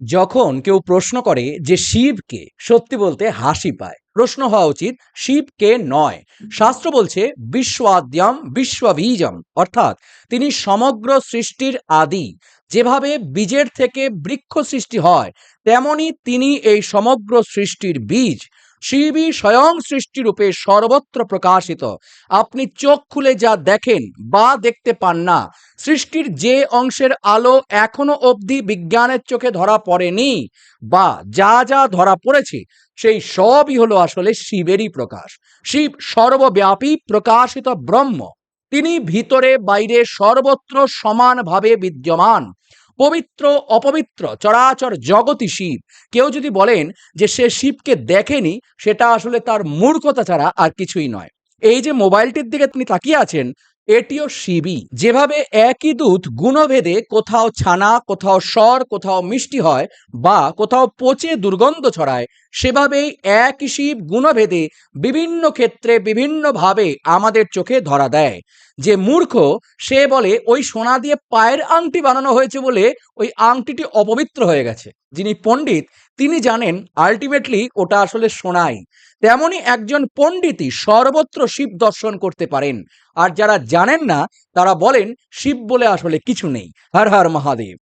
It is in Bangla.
যখন কেউ প্রশ্ন করে যে শিবকে সত্যি বলতে হাসি পায়, প্রশ্ন হওয়া উচিত শিবকে নয়। শাস্ত্র বলছে বিশ্বাদ্যম বিশ্ববীজম, অর্থাৎ তিনি সমগ্র সৃষ্টির আদি। যেভাবে বীজের থেকে বৃক্ষ সৃষ্টি হয়, তেমনি তিনি এই সমগ্র সৃষ্টির বীজ। শিবই স্বয়ং সৃষ্টিরূপে সর্বত্র প্রকাশিত। আপনি চোখ খুলে যা দেখেন, বা দেখতে পান না। সৃষ্টির যে অংশের আলো এখনও অবধি বিজ্ঞানের চোখে ধরা পড়েনি, বা যা যা ধরা পড়েছে, সেই সবই হলো আসলে শিবেরই প্রকাশ। শিব সর্বব্যাপী প্রকাশিত ব্রহ্ম। তিনি ভিতরে, বাইরে সর্বত্র সমানভাবে বিদ্যমান। পবিত্র অপবিত্র, চরাচর জগতি শিব। কেউ যদি বলেন যে সে শিবকে দেখেনি, সেটা আসলে তার মূর্খতা ছাড়া আর কিছুই নয়। এই যে মোবাইলটির দিকে তিনি তাকিয়ে আছেন, এটিও শিবই। যেভাবে একই দুধ গুণভেদে কোথাও ছানা, কোথাও স্বর, কোথাও মিষ্টি হয় বা কোথাও পচে দুর্গন্ধ ছড়ায় সেভাবেই একই শিব গুণভেদে বিভিন্ন ক্ষেত্রে বিভিন্নভাবে আমাদের চোখে ধরা দেয়। যে মূর্খ, সে বলে, ওই সোনা দিয়ে পায়ের আংটি বানানো হয়েছে বলে ওই আংটিটি অপবিত্র হয়ে গেছে। যিনি পণ্ডিত, তিনি জানেন, আলটিমেটলি ওটা আসলে সোনাই। তেমনি একজন পণ্ডিতই সর্বত্র শিব দর্শন করতে পারেন। আর যারা জানেন না, তারা বলেন, শিব বলে আসলে কিছু নেই। হর হর মহাদেব।